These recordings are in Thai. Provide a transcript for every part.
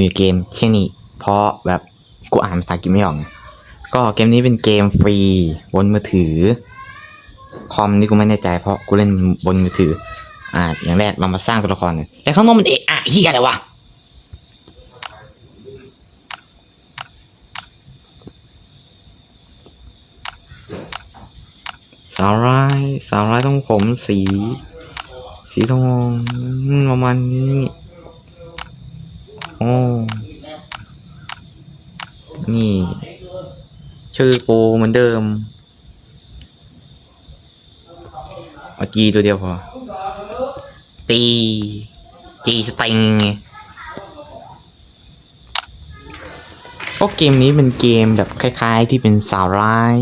มีเกมเช่นนี้เพราะแบบกูอ่านภาษาอังกฤษไม่ออกไงก็เกมนี้เป็นเกมฟรีบนมือถือ คอมนี่กูไม่แน่ใจเพราะกูเล่นบนมือถือ อ่า อย่างแรกเรามาสร้างตัวละครแต่ข้างนอกมันเอะอะเฮียอะไรวะสาวร้ายสาวร้ายต้องผมสี สีทองประมาณนี้ โอ้นี่ ชื่อกูเหมือนเดิมเอาจีตัวเดียวพอ ตีจีสติงไงก็เกมนี้เป็นเกมแบบคล้ายๆ ที่เป็นสาวร้าย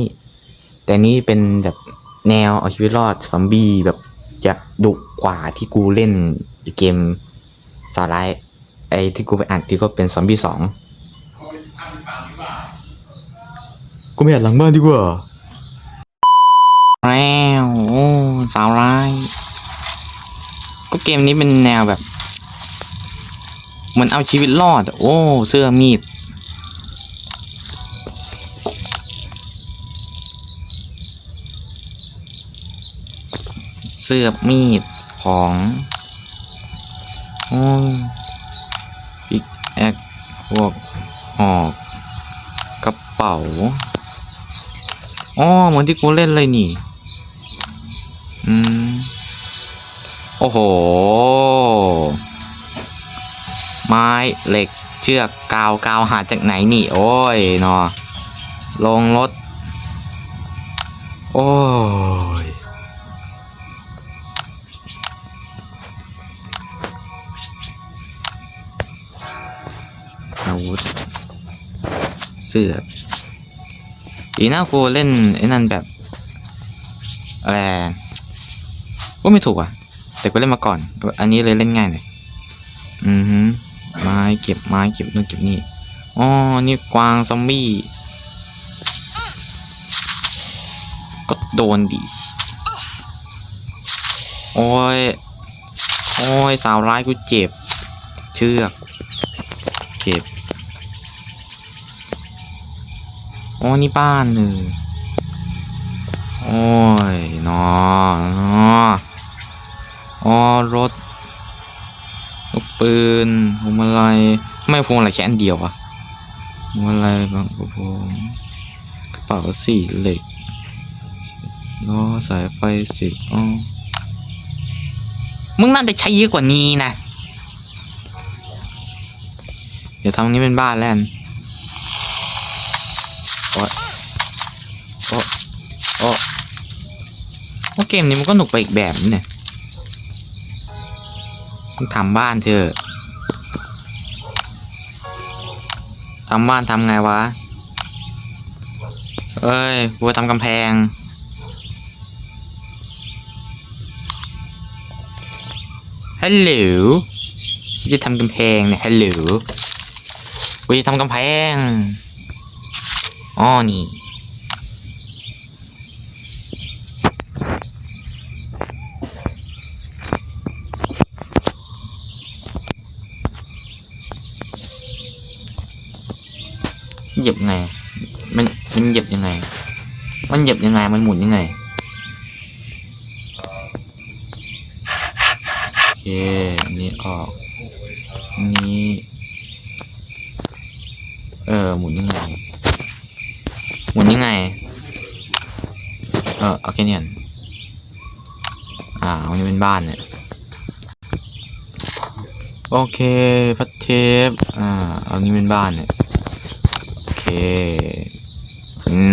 แต่นี่เป็นแบบแนวเอาชีวิตรอดซอมบี้แบบจะดุกว่าที่กูเล่นเกมสาวร้าย ไอ้ที่กูไปอ่านที่ก็เป็นซอมบี้สองกูไม่อยากหลังบ้านดีกว่าแล้วโอ้สาวร้าย ก็เกมนี้เป็นแนวแบบเหมือนเอาชีวิตรอดอะโอ้ เสื้อมีด เสื้อมีดของ โอ้ปิกแอคพ วกหอกกระเป๋าอ๋อเหมือนที่กูเล่นเลยนี่ อืม โอ้โห ไม้เหล็กเชือกกาวกาวหาจากไหนนี่ โอ้ยนาะลงรถ โอ้ย อาวุธ เสื้ออีน่ากูเล่นไอ้นั่นแบบอะไรว่าไม่ถูกอะ แต่กูเล่นมาก่อน อันนี้เลยเล่นง่ายหน่อยอือฮึไม้เก็บไม้เก็บนู่นเก็บนี่อ๋อนี่กวางซอมบี้ก็โดนดิโอ้ย โอ้ย สาวร้ายกูเจ็บ เชือกเก็บโอ้นี่บ้านหนึ่งโอ้ยนอนอออรถลูกปืนพวงมาลัยไม่พวงมาลัยแค่อันเดียวอะพวงมาลัยบางกระโงกระเป๋าสี่เหล็กล้อสายไฟสิบอ๋อมึงน่าจะใช้เยอะกว่านี้นะ เดี๋ยวทำงนี้เป็นบ้านแล้ว โอเกมนี้มันก็หนุกไปอีกแบบนึงเนี่ยต้องทำบ้านเถอะทำบ้านทำไงวะ เอ้ยกูจะทำกำแพง ฮัลโหลจะทำกำแพงเนี่ย ฮัลโหลกูจะทำกำแพง อ๋อ นี่ เหยียบไง มันมันเหยียบยังไง มันเหยียบยังไง มันหมุนยังไง โอเค นี้ออก นี้เออ หมุนยังไง หมุนยังไง เออโอเคเนี่ยอ่าอันนี้เป็นบ้านเนี่ย โอเค พัดเทป อ่าอันนี้เป็นบ้านเนี่ย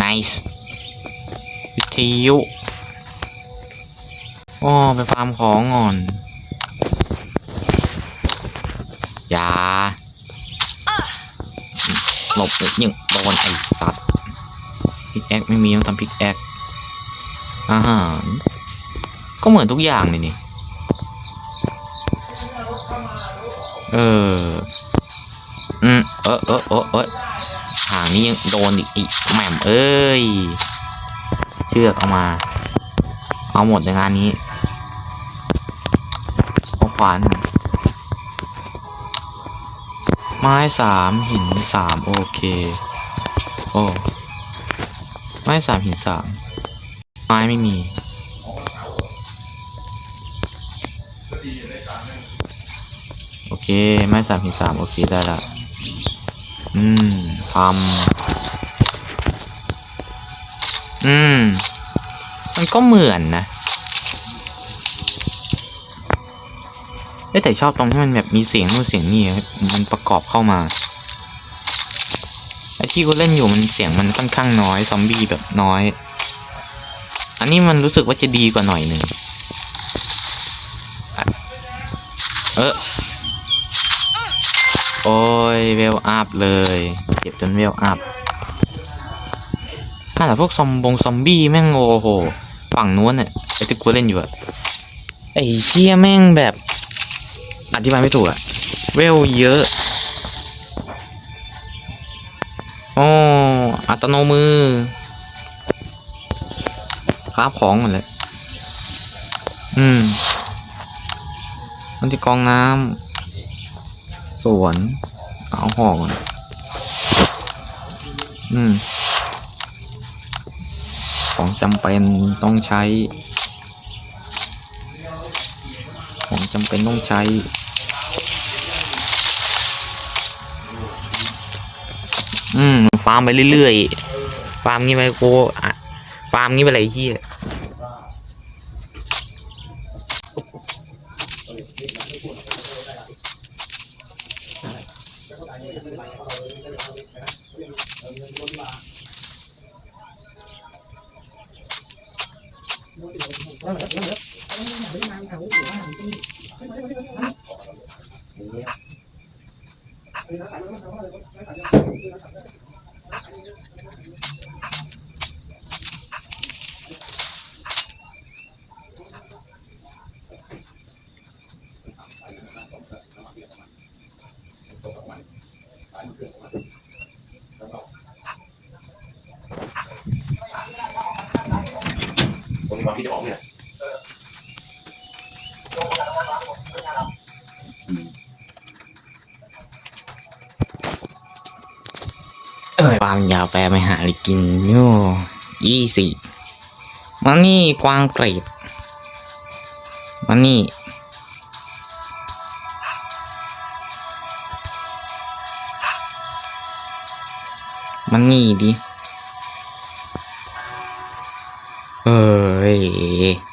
nice วิทยุอ๋อไปฟาร์มของก่อนอย่าหลบเลยยังโดนไอ้สัตว์พิกแอคไม่มีต้องทำพิกแอคอาหารก็เหมือนทุกอย่างเลยนี่ เออ อืม เออเออเออเออ หางนี้ยังโดนอีกอีกแหม่มเอ้ย เชือกเอามา เอาหมดในงานนี้เอาขวานไม้สามหินสามโอเค โอ้ไม้สามหินสามไม้ไม่มีโอเค ไม้สามหินสามโอเค ได้ละ อืมทำอืม มันก็เหมือนนะเอ้แต่ชอบตรงที่มันแบบมีเสียงนู่นเสียงนี่มันประกอบเข้ามาไอที่กูเล่นอยู่มันเสียงมันค่อนข้างน้อยซอมบี้แบบน้อย อันนี้มันรู้สึกว่าจะดีกว่าหน่อยหนึ่งเออ โอ้ยเวลอัพเลยเจ็บจนเวลอัพขนาดพวกซอมบงซอมบี้แม่งโอ้โห ฝั่งนู้นเนี่ยไอที่กูเล่นอยู่อะไอ้เชี่ยแม่งแบบ อธิบายไม่ถูกอะเวลเยอะโอ้อัตโนมือคราบของหมดเลยอืมมันที่กองน้ำ สวนเอาห่อกมันอืม ของจำเป็นต้องใช้ ของจำเป็นต้องใช้ อืม ฟาร์มไปเรื่อยๆ ฟาร์มงี้ไปโกฟาร์มงี้ไปอะไรเฮีย ผมมีความคิดจะออกเนี่ยเอ้ยฟาร์มยาวแปลไปหาอะไรกินโย่ยี่สิมานี่กวางเกรดมานี่มันนี่ดิ อ้ย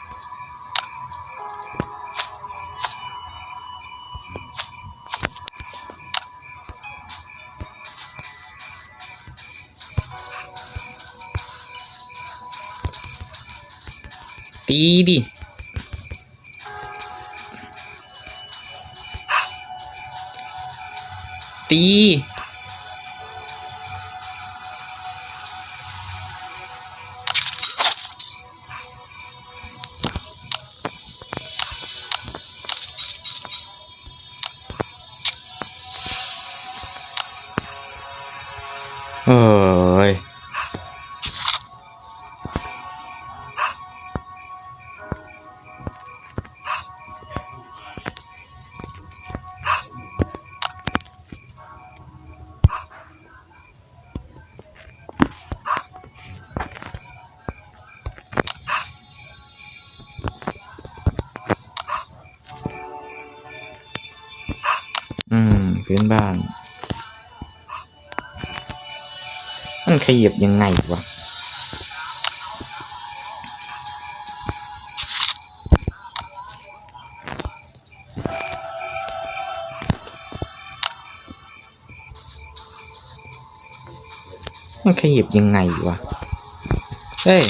ตีดิ ขยับยังไงวะมันขยับยังไงวะ เฮ้ย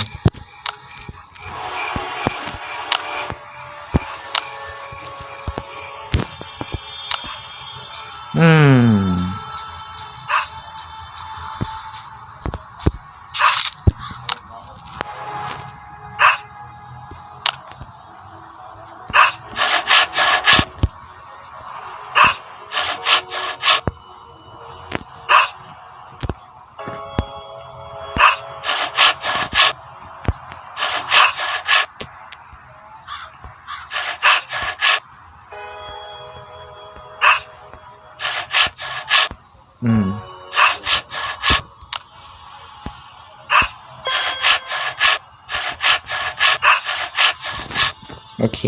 อืมโอเค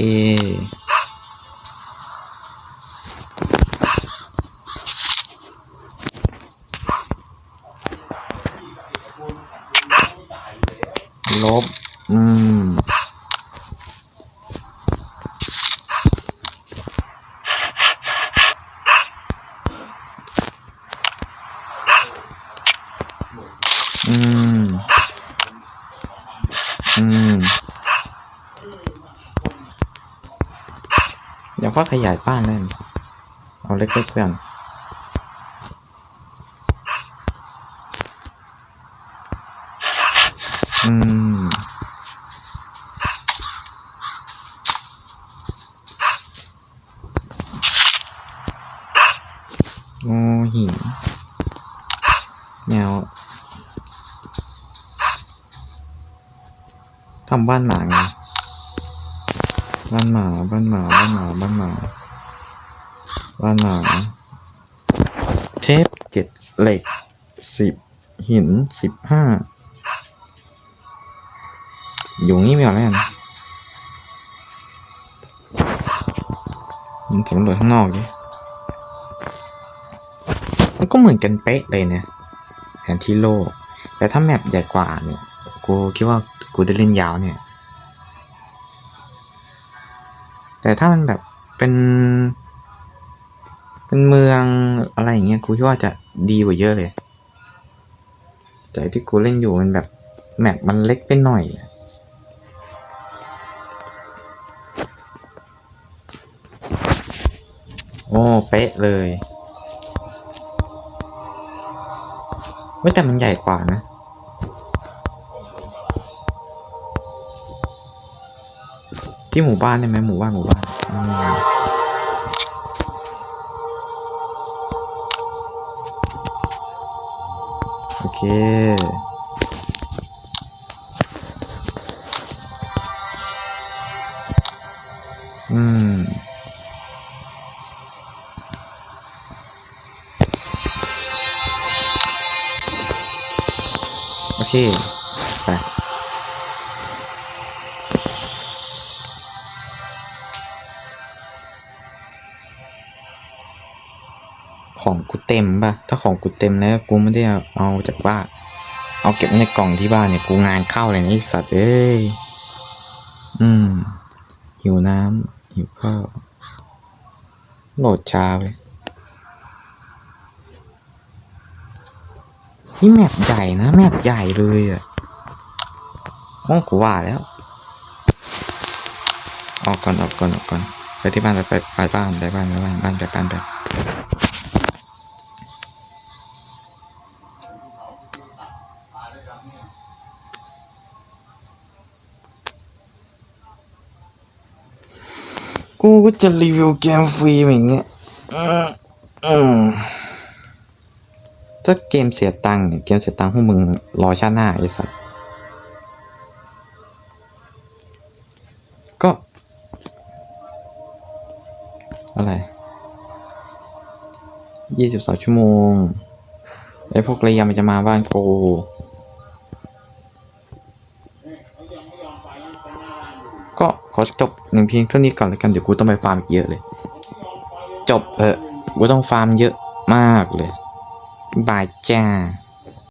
ลบ อืม อืม อืม เดี๋ยวก็ขยายบ้านเลยเอาเล็กๆเพื่อนอืม งูหินวทำบ้านหมาไงบ้านหมาบ้านหมาบ้านหมาบ้านหมาบ้านหมาเทปเจ็ดเหล็กสิบหินสิบห้าอยู่งี้ไม่เอาแล้วกันมันสำรวจข้างนอกดิมันก็เหมือนกันเป๊ะเลยเนี่ยแผนที่โลก แต่ถ้าแมปใหญ่กว่าเนี่ย กูคิดว่า กูได้เล่นยาวเนี่ย แต่ถ้ามันแบบเป็น เป็นเมืองอะไรอย่างเงี้ยกูคิดว่าจะดีกว่าเยอะเลย แต่ที่กูเล่นอยู่มันแบบแมปมันเล็กไปหน่อยโอ้เป๊ะเลยเว้ยแต่มันใหญ่กว่านะ ที่หมู่บ้านได้ไหมหมู่บ้านหมู่บ้านโอเคอืมโอเคไป ของกูเต็มป่ะถ้าของกูเต็มแล้วกูไม่ได้เอาจากบ้านเอาเก็บไว้ในกล่องที่บ้านเนี่ยกูงานเข้าเลยนะไอสัตว์เอ้ยอืมหิวน้ำหิวข้าวโหลดช้าเลยนี่แมปใหญ่นะ แมปใหญ่เลยอะโอ้กูว่าแล้ว ออกก่อนออกก่อนออกก่อนไปที่บ้านไปไปไปบ้านไปบ้านไปบ้านบ้านไปบ้านไป กูก็จะรีวิวเกมฟรีอย่างเงี้ยถ้าเกมเสียตังค์เนี่ยเกมเสียตังค์พวกมึงรอชาติหน้าไอ้สัสก็ อะไรยี่สิบสองชั่วโมงไอ้พวกเรียมันจะมาบ้านกูก็ อจบหนึ่งเพียงเท่านี้ก่อนแล้วกันเดี๋ยวกูต้องไปฟาร์มอีกเยอะเลย จบเออกูต้องฟาร์มเยอะมากเลยบายจ้า